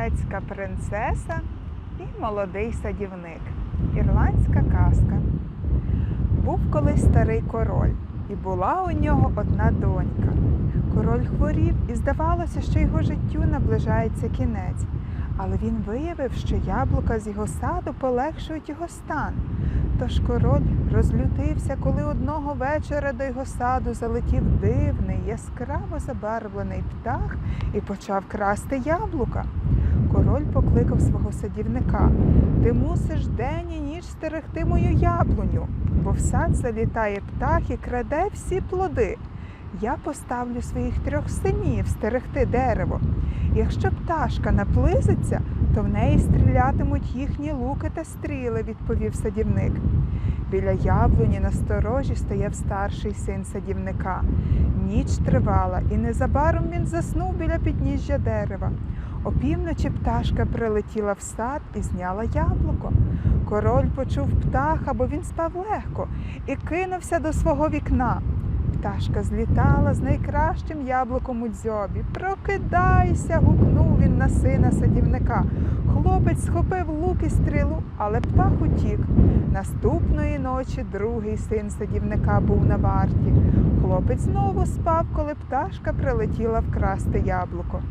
грецька принцеса і молодий садівник. Ірландська казка. Був колись старий король, і була у нього одна донька. Король хворів, і здавалося, що його життю наближається кінець. Але він виявив, що яблука з його саду полегшують його стан. Тож король розлютився, коли одного вечора до його саду залетів дивний, яскраво забарвлений птах і почав красти яблука. Король покликав свого садівника. Ти мусиш день і ніч стерегти мою яблуню, бо в сад залітає птах і краде всі плоди. Я поставлю своїх трьох синів стерегти дерево. Якщо пташка наблизиться, то в неї стрілятимуть їхні луки та стріли, відповів садівник. Біля яблуні на сторожі стояв старший син садівника. Ніч тривала, і незабаром він заснув біля підніжжя дерева. Опівночі пташка прилетіла в сад і зняла яблуко. Король почув птаха, бо він спав легко, і кинувся до свого вікна. Пташка злітала з найкращим яблуком у дзьобі. Прокидайся. гукнув він на сина садівника. Хлопець схопив лук і стрілу, але птах утік. Наступної ночі другий син садівника був на варті. Хлопець знову спав, коли пташка прилетіла вкрасти яблуко.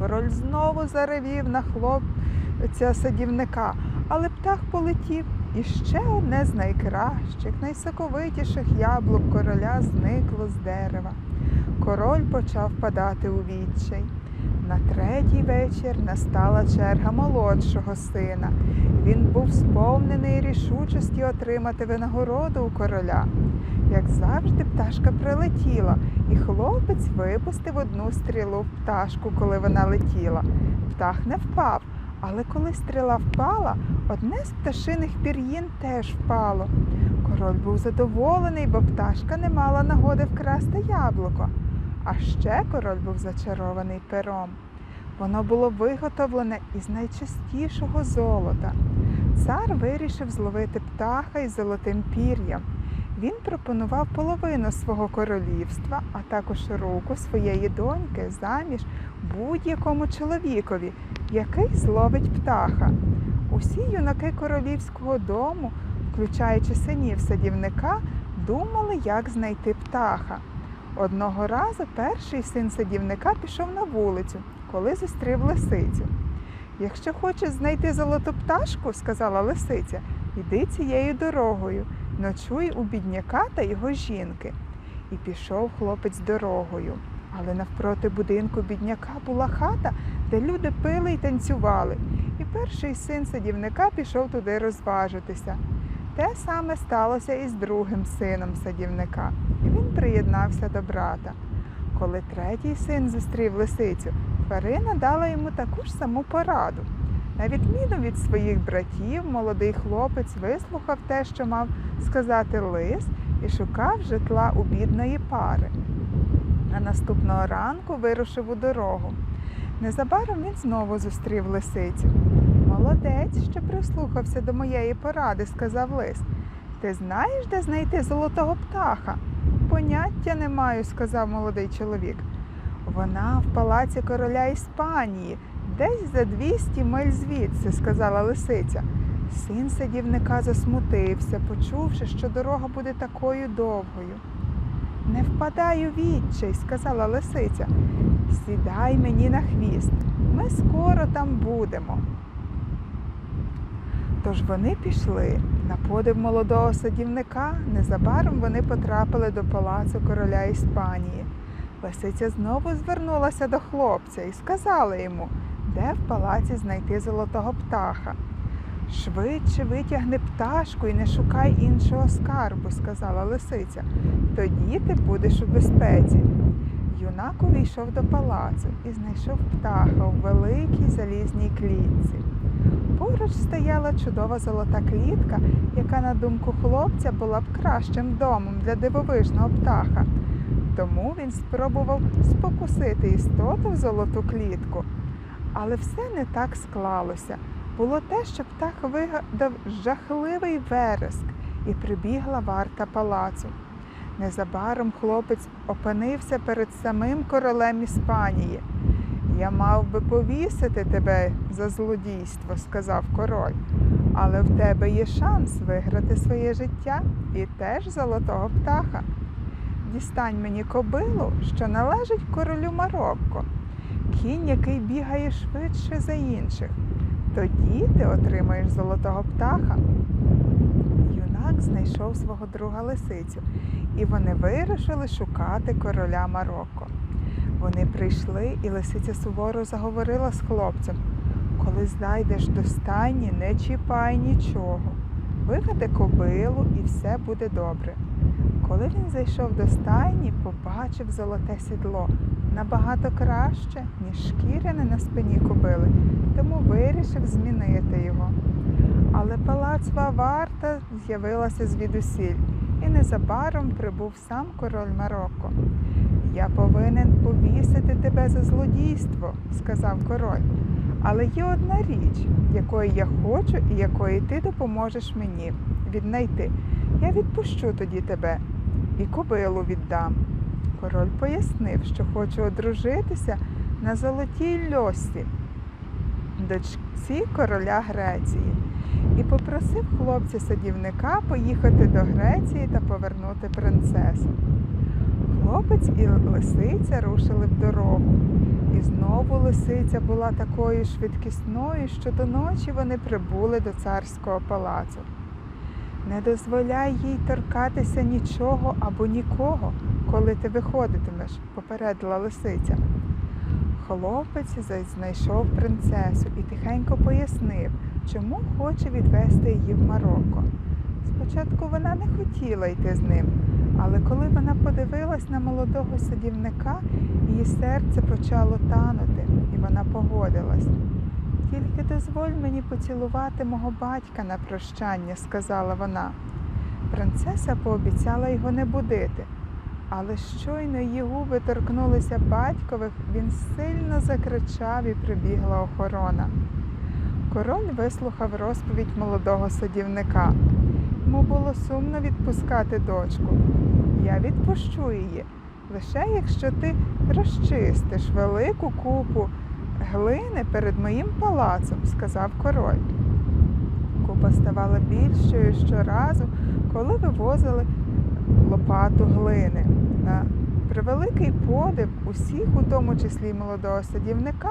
Король знову заревів на хлопця садівника, але птах полетів. І ще одне з найкращих, найсоковитіших яблук короля зникло з дерева. Король почав падати у відчай. На третій вечір настала черга молодшого сина. Він був сповнений рішучості отримати винагороду у короля. Як завжди, пташка прилетіла, і хлопець випустив одну стрілу в пташку, коли вона летіла. Птах не впав, але коли стріла впала, одне з пташиних пір'їн теж впало. Король був задоволений, бо пташка не мала нагоди вкрасти яблуко. А ще король був зачарований пером. Воно було виготовлене із найчистішого золота. Цар вирішив зловити птаха із золотим пір'ям. Він пропонував половину свого королівства, а також руку своєї доньки заміж будь-якому чоловікові, який зловить птаха. Усі юнаки королівського дому, включаючи синів садівника, думали, як знайти птаха. Одного разу перший син садівника пішов на вулицю, коли зустрів лисицю. Якщо хочеш знайти золоту пташку, сказала лисиця, іди цією дорогою, ночуй у бідняка та його жінки. І пішов хлопець дорогою. Але навпроти будинку бідняка була хата, де люди пили й танцювали. І перший син садівника пішов туди розважитися. Те саме сталося і з другим сином садівника, і він приєднався до брата. Коли третій син зустрів лисицю, тварина дала йому таку ж саму пораду. На відміну від своїх братів, молодий хлопець вислухав те, що мав сказати лис, і шукав житла у бідної пари. А наступного ранку вирушив у дорогу. Незабаром він знову зустрів лисицю. Молодець, що прислухався до моєї поради, сказав лис. Ти знаєш, де знайти золотого птаха? Поняття не маю, сказав молодий чоловік. Вона в палаці короля Іспанії, десь за 200 миль звідси, сказала лисиця. Син садівника засмутився, почувши, що дорога буде такою довгою. Не впадай у відчай, сказала лисиця. Сідай мені на хвіст. Ми скоро там будемо. Тож вони пішли. На подив молодого садівника незабаром вони потрапили до палацу короля Іспанії. Лисиця знову звернулася до хлопця і сказала йому, де в палаці знайти золотого птаха. Швидше витягни пташку і не шукай іншого скарбу, сказала лисиця. Тоді ти будеш у безпеці. Юнак увійшов до палацу і знайшов птаха у великій залізній клітці. Поруч стояла чудова золота клітка, яка, на думку хлопця, була б кращим домом для дивовижного птаха. Тому він спробував спокусити істоту в золоту клітку. Але все не так склалося. Було те, що птах вигадав жахливий вереск і прибігла варта палацу. Незабаром хлопець опинився перед самим королем Іспанії. Я мав би повісити тебе за злодійство, сказав король, але в тебе є шанс виграти своє життя і теж золотого птаха. Дістань мені кобилу, що належить королю Марокко, кінь, який бігає швидше за інших. Тоді ти отримаєш золотого птаха. Юнак знайшов свого друга лисицю, і вони вирішили шукати короля Марокко. Вони прийшли, і лисиця суворо заговорила з хлопцем. Коли знайдеш до стайні, не чіпай нічого. Виведи кобилу і все буде добре. Коли він зайшов до стайні, побачив золоте сідло набагато краще, ніж шкіряне на спині кобили, тому вирішив змінити його. Але палацва варта з'явилася звідусіль, і незабаром прибув сам король Марокко. Я повинен повісити тебе за злодійство, сказав король. Але є одна річ, якої я хочу і якої ти допоможеш мені віднайти. Я відпущу тоді тебе і кобилу віддам. Король пояснив, що хоче одружитися на золотій льосі, дочці короля Греції, і попросив хлопця-садівника поїхати до Греції та повернути принцесу. Хлопець і лисиця рушили в дорогу. І знову лисиця була такою швидкісною, що до ночі вони прибули до царського палацу. Не дозволяй їй торкатися нічого або нікого, коли ти виходитимеш, попередила лисиця. Хлопець знайшов принцесу і тихенько пояснив, чому хоче відвести її в Марокко. Спочатку вона не хотіла йти з ним, але коли вона подивилась на молодого садівника, її серце почало танути, і вона погодилась. Тільки дозволь мені поцілувати мого батька на прощання, сказала вона. Принцеса пообіцяла його не будити, але щойно її губи торкнулися батькових, він сильно закричав і прибігла охорона. Король вислухав розповідь молодого садівника. Йому було сумно відпускати дочку. Я відпущу її, лише якщо ти розчистиш велику купу глини перед моїм палацом, сказав король. Купа ставала більшою щоразу, коли вивозили лопату глини. На превеликий подив усіх, у тому числі молодого садівника,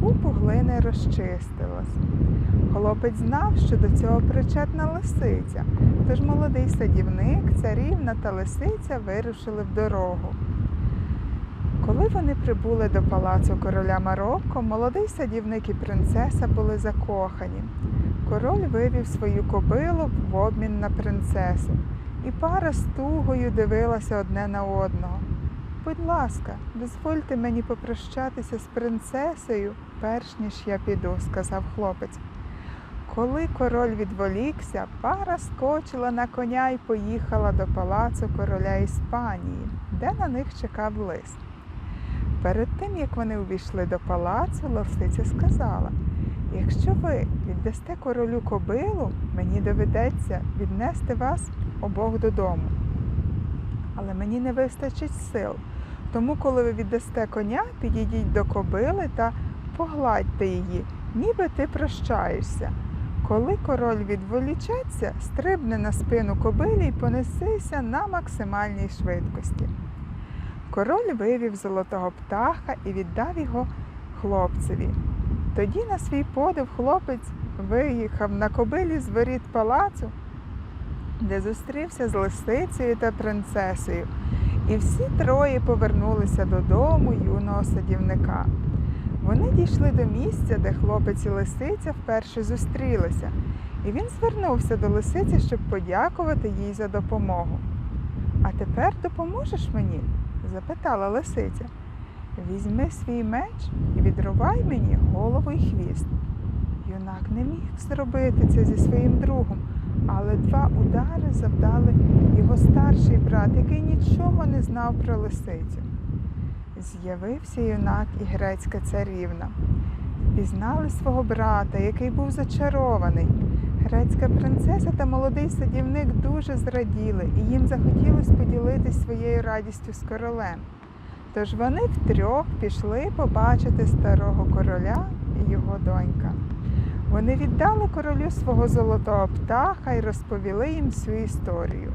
купу глини розчистилась. Хлопець знав, що до цього причетна лисиця, тож молодий садівник, царівна та лисиця вирушили в дорогу. Коли вони прибули до палацу короля Марокко, молодий садівник і принцеса були закохані. Король вивів свою кобилу в обмін на принцесу, і пара з тугою дивилася одне на одного. Будь ласка, дозвольте мені попрощатися з принцесою, перш ніж я піду, сказав хлопець. Коли король відволікся, пара скочила на коня і поїхала до палацу короля Іспанії, де на них чекав лист. Перед тим, як вони увійшли до палацу, ловсиця сказала, якщо ви віддасте королю кобилу, мені доведеться віднести вас обох додому. Але мені не вистачить сил. Тому, коли ви віддасте коня, підійдіть до кобили та погладьте її, ніби ти прощаєшся. Коли король відволічеться, стрибне на спину кобилі і понесися на максимальній швидкості. Король вивів золотого птаха і віддав його хлопцеві. Тоді на свій подив хлопець виїхав на кобилі з воріт палацу, де зустрівся з лисицею та принцесою, і всі троє повернулися додому юного садівника. Вони дійшли до місця, де хлопець і лисиця вперше зустрілися, і він звернувся до лисиці, щоб подякувати їй за допомогу. А тепер допоможеш мені? запитала лисиця. Візьми свій меч і відрубай мені голову й хвіст. Юнак не міг зробити це зі своїм другом, але два удари завдали його старший брат, який нічого не знав про лисицю. З'явився юнак і грецька царівна. Пізнали свого брата, який був зачарований. Грецька принцеса та молодий садівник дуже зраділи, і їм захотілося поділитись своєю радістю з королем. Тож вони втрьох пішли побачити старого короля і його донька. Вони віддали королю свого золотого птаха і розповіли їм всю історію.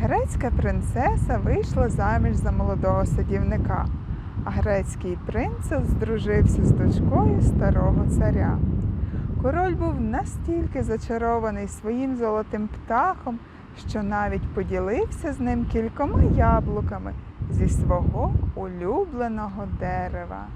Грецька принцеса вийшла заміж за молодого садівника, а грецький принцес здружився з дочкою старого царя. Король був настільки зачарований своїм золотим птахом, що навіть поділився з ним кількома яблуками зі свого улюбленого дерева.